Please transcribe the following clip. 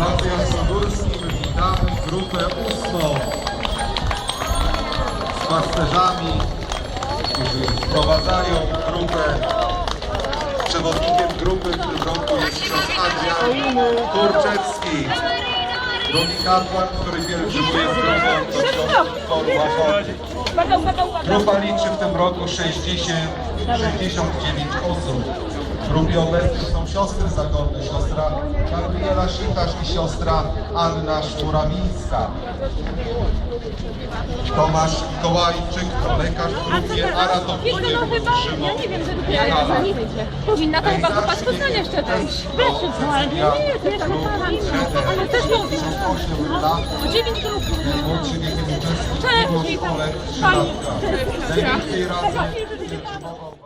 Adrian Podórski, witamy grupę ósmą z pasterzami, którzy wprowadzają grupę przewodnikiem grupy w tym roku jest ksiądz Adrian Kurczewski. Drugi kapłan, który pielgrzymuje z grupą, to Grupa liczy w tym roku 60, 69 osób. Grupie obecnych są siostry zakonne, siostra Gabriela Sitasz i siostra Anna Szmurawińska. Tomasz Mikołajczyk to lekarz w grupie, a ratownikiem no chyba, ja nie wiem, że Michała. Powinna to chyba kupa spotkania jeszcze też. Wiesz, no ale nie, nie, to jest ale też mówię. 8 lat, Dziewięć grup. najmłodszy wiekiem uczestnik Cześć, drugiego Michał. szkole, Fajnie. trzylatka. Najwięcej razy pielgrzymował